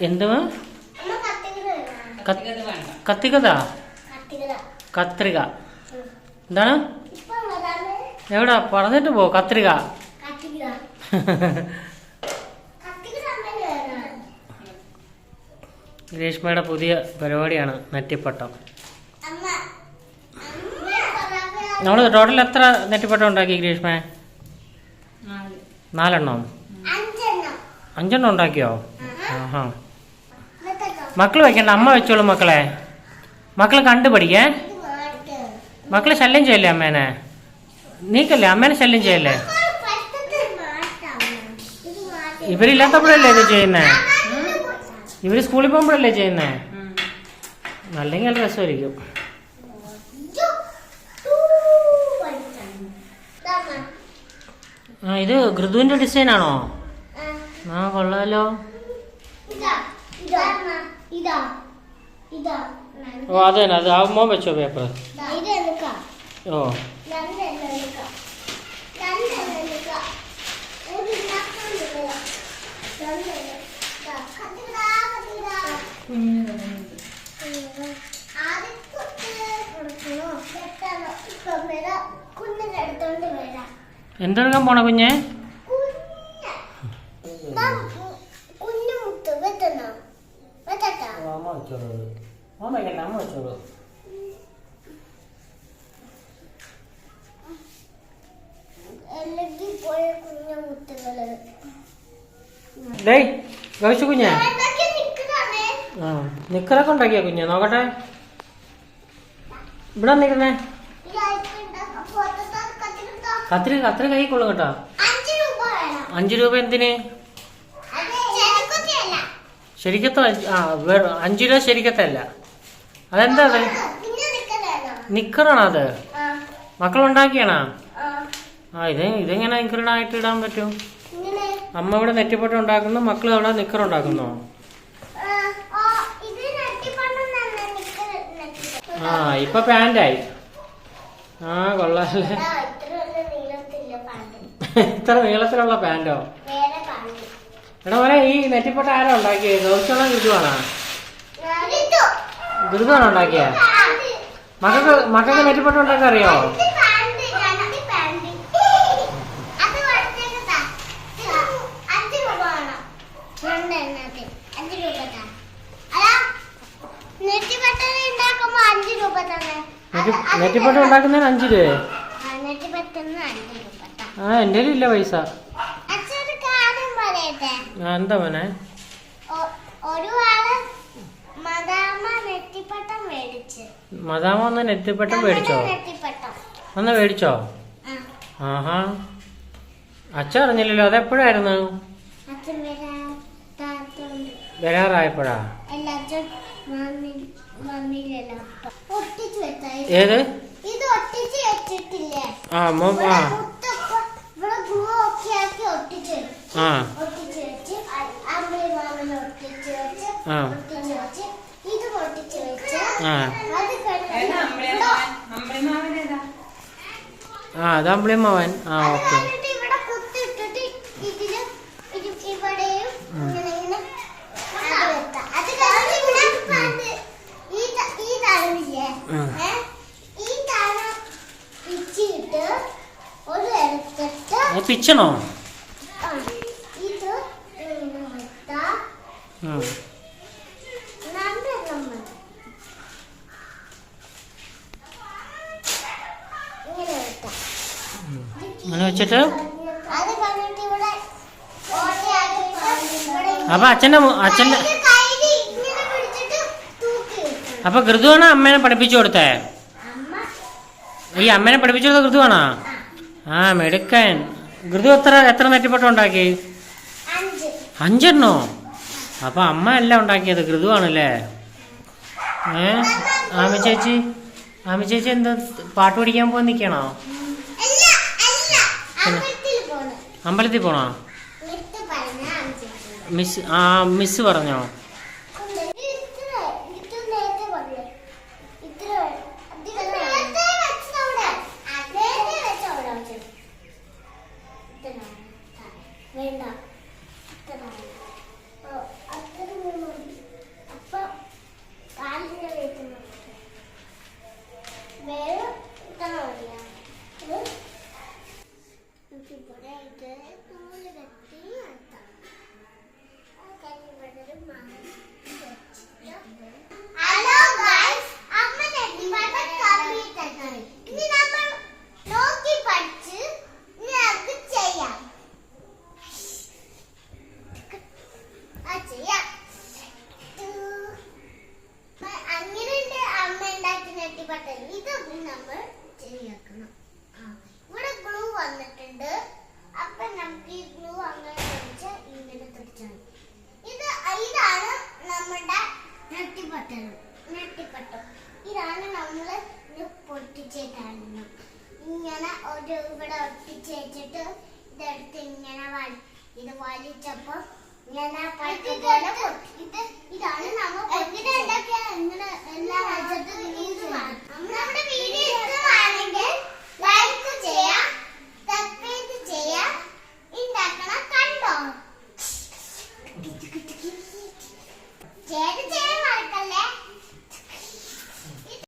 എന്തുവാ? കത്തികതാ? കത്രിക. എന്താണ്? എവിടാ? പറഞ്ഞിട്ട് പോ കത്രിക. രേഷ്മയുടെ പുതിയ പരിപാടിയാണ് നെറ്റിപ്പട്ടം. നമ്മൾ ടോട്ടൽ എത്ര നെറ്റിപ്പട്ടം ഉണ്ടാക്കി ഗ്രീഷ്മ നാല്. നാലെണ്ണം? അഞ്ചെണ്ണം അഞ്ചെണ്ണം ഉണ്ടാക്കിയോ? ആഹാ. മക്കൾ വയ്ക്കണ്ട അമ്മ വെച്ചോളൂ മക്കളെ. മക്കൾ കണ്ടു പഠിക്കേ മക്കളെ ശല്യം ചെയ്യല്ലേ അമ്മേനെ? നീക്കല്ലേ അമ്മേനെ ശല്യം ചെയ്യല്ലേ? ഇവരില്ലാത്തപ്പോഴല്ലേ ഇത് ചെയ്യുന്നേ? ഇവർ സ്കൂളിൽ പോകുമ്പോഴല്ലേ ചെയ്യുന്നേ. അല്ലെങ്കിൽ നല്ല രസമായിരിക്കും. ആ ഇത് ഋതുവിന്റെ ഡിസൈൻ ആണോ ആ കൊള്ളാലോ. ഓ അത് തന്നെ അത് ആവുമ്പോ വെച്ചോ പേപ്പർ ഓ. എന്തെടുക്കാൻ പോണ കുഞ്ഞു? അമ്മ വെച്ചോളൂ അമ്മ വെക്കണ്ട അമ്മ വെച്ചോളൂ ഡേയ് ഗവിച്ചു കുഞ്ഞെ. ആ നിക്കറൊക്കെ ഉണ്ടാക്കിയ കുഞ്ഞെ? നോക്കട്ടെ. ഇവിടെ നിൽക്കുന്നേ കത്തിരി കത്തിരി കൈ കൊള്ളും കേട്ടോ അഞ്ചു രൂപ എന്തിന്? ശരിക്കത്ത ആ വേറെ അഞ്ച് രൂപ ശരിക്കത്തല്ല അതെന്താ അത്? നിക്കറാണോ അത് മക്കളുണ്ടാക്കിയാണോ? ആ ഇത് ഇതെങ്ങനെ നിക്കറിനായിട്ട് ഇടാൻ പറ്റും? അമ്മ ഇവിടെ നെറ്റിപ്പട്ടം ഉണ്ടാക്കുന്നു മക്കൾ അവിടെ നിക്കർ ഉണ്ടാക്കുന്നു. ആ, ഇപ്പൊ പാന്റായി ആ കൊള്ളാല്ലേ ഇത്ര നീളത്തിലുള്ള പാന്റോ എടാ മോനെ ഈ നെറ്റിപ്പട്ട ആരാ ഉണ്ടാക്കിയത് ഗൗരിച്ചോളം ഗുരുവാണോ ഗുരുതാണോ ഗുരുവാണോ ഉണ്ടാക്കിയ. മക്കൾക്ക് മക്കൾക്ക് നെറ്റിപ്പൊട്ട ഉണ്ടാക്കാൻ അറിയോ? നെറ്റിപ്പട്ടം ഉണ്ടാക്കുന്നതിന് അഞ്ച് രൂപ ആ, എന്റെ എന്റെ ഇല്ല പൈസ അച്ഛൻ ഒരു കാര്യം പറയട്ടെ ആ എന്താ മോനെ? മദാമ ഒന്ന് നെറ്റിപ്പട്ടം മേടിച്ചോ. ഒന്ന് മേടിച്ചോ? ആഹാ. അച്ഛ അറിഞ്ഞില്ലല്ലോ അതെപ്പോഴായിരുന്നു? അച്ഛൻ വരാറായപ്പോഴാ? അച്ഛൻ ഏത്? ആ ആ ഒട്ടിച്ച് വെച്ച് അമ്മയും മാമനെ ഒട്ടിച്ച് വെച്ച് ആ. ആ. അത് അമ്പിളിമാവൻ? ആ ആ. ഓക്കെ ഇതിൽ ഇത് ഇവിടെയും ഇങ്ങനെ ഇങ്ങനെ അത് വെക്കാം. അത് കഴിഞ്ഞിട്ട് ഇവിടെ പന്ത് ഈ ത- ഈ തലമില്ലേ ഉം. ഏ? ഈ തല പിച്ചിട്ട് ഒരു എടുത്തിട്ട് അത് പിച്ചണോ ആ, ഇത് ഇങ്ങനെ വെക്കാം. ഉം. രണ്ടെണ്ണം മതി. ഇങ്ങനെ വെക്കാം. അങ്ങനെ വെച്ചിട്ട് അപ്പൊ അച്ഛന്റെ അച്ഛന്റെ. അപ്പൊ ഋതുവാണ് അമ്മേനെ പഠിപ്പിച്ചു കൊടുത്തേ? ഈ അമ്മേനെ പഠിപ്പിച്ചു കൊടുത്ത ഋതുവാണോ ആ മെടുക്കൻ. ഋതു എത്ര എത്ര നെറ്റിപ്പട്ടം ഉണ്ടാക്കി? അഞ്ച്. അഞ്ചെണ്ണോ? അപ്പൊ അമ്മ അല്ല ഉണ്ടാക്കിയത് ഋതുവാണല്ലേ ഏ? ആമ ചേച്ചി ആമ ചേച്ചി എന്താ പാട്ട് പഠിക്കാൻ പോകാൻ നിൽക്കണോ? അല്ല അല്ല അമ്പലത്തിൽ പോണ്? മിസ് ആ മിസ് പറഞ്ഞോ? ഇത്ര ബട്ടൺ ഇതൊന്നും നമ്മൾ ശരിയാക്കണം. ഇവിടെ ഗ്ലൂ വന്നിട്ടുണ്ട്. അപ്പൊ നമുക്ക് ഈ ഗ്ലൂ അങ്ങനെ തടിച്ച് ഇങ്ങനെ തടിച്ചാണ് ഇത് ഇതാണ് നമ്മുടെ നെട്ടി ബട്ടൺ നെട്ടി ബട്ടൺ ഇതാണ് നമ്മൾ പൊട്ടിച്ചിട്ടാണ് ഇങ്ങനെ ഒരു ഇവിടെ ഒട്ടിച്ച് വെച്ചിട്ട് ഇതെടുത്ത് ഇങ്ങനെ വലി ഇത് വലിച്ചപ്പോൾ ഇങ്ങനെ പഴുത്ത പോലെ ഇത് ഇതാണ് നമ്മൾ എങ്ങനെ ഉണ്ടാക്കിയാൽ എങ്ങനെ? എല്ലാ വെച്ചിട്ട് നമ്മുടെ